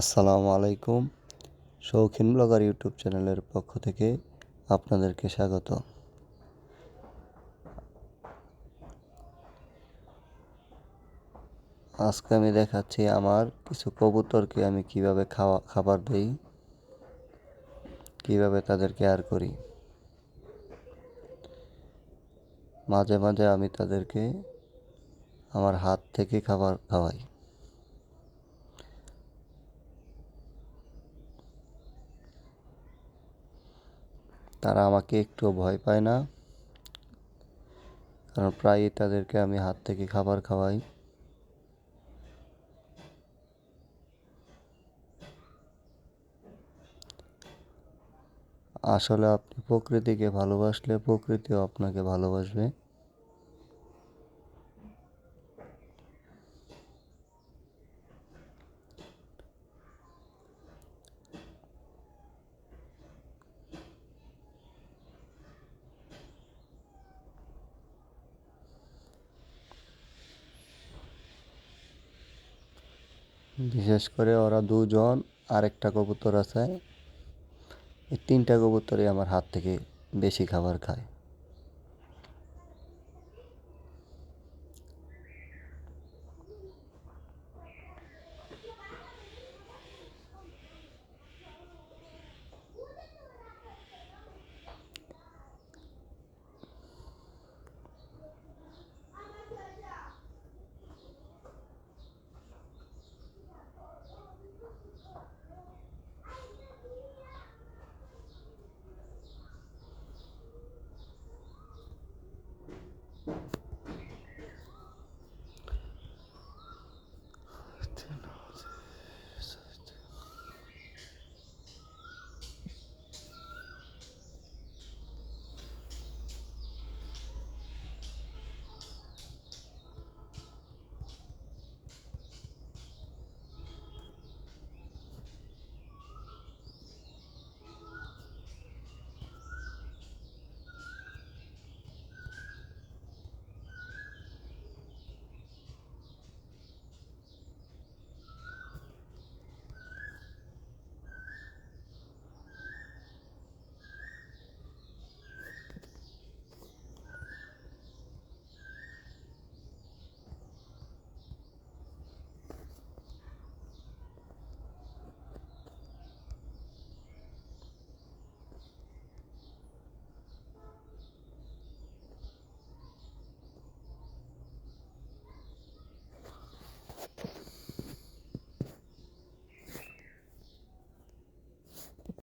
আসসালামু আলাইকুম। শৌখিন ব্লগার ইউটিউব চ্যানেলের পক্ষ থেকে আপনাদেরকে স্বাগত। আজকে আমি দেখাচ্ছি আমার কিছু কবুতরকে আমি কীভাবে খাওয়া খাবার দেই, কীভাবে তাদের কেয়ার করি। মাঝে মাঝে আমি তাদেরকে আমার হাত থেকে খাবার খাওয়াই। তারা আমাকে একটু ভয় পায় না। কারণ প্রায়ই তাদেরকে আমি হাত থেকে খাবার খাওয়াই। আসলে আপনি প্রকৃতিকে ভালোবাসলে প্রকৃতিও আপনাকে ভালোবাসবে। বিশেষ করে ওরা দুজন, আরেকটা কবুতর আছে। এই তিনটা কবুতরই আমার হাত থেকে বেশি খাবার খায়।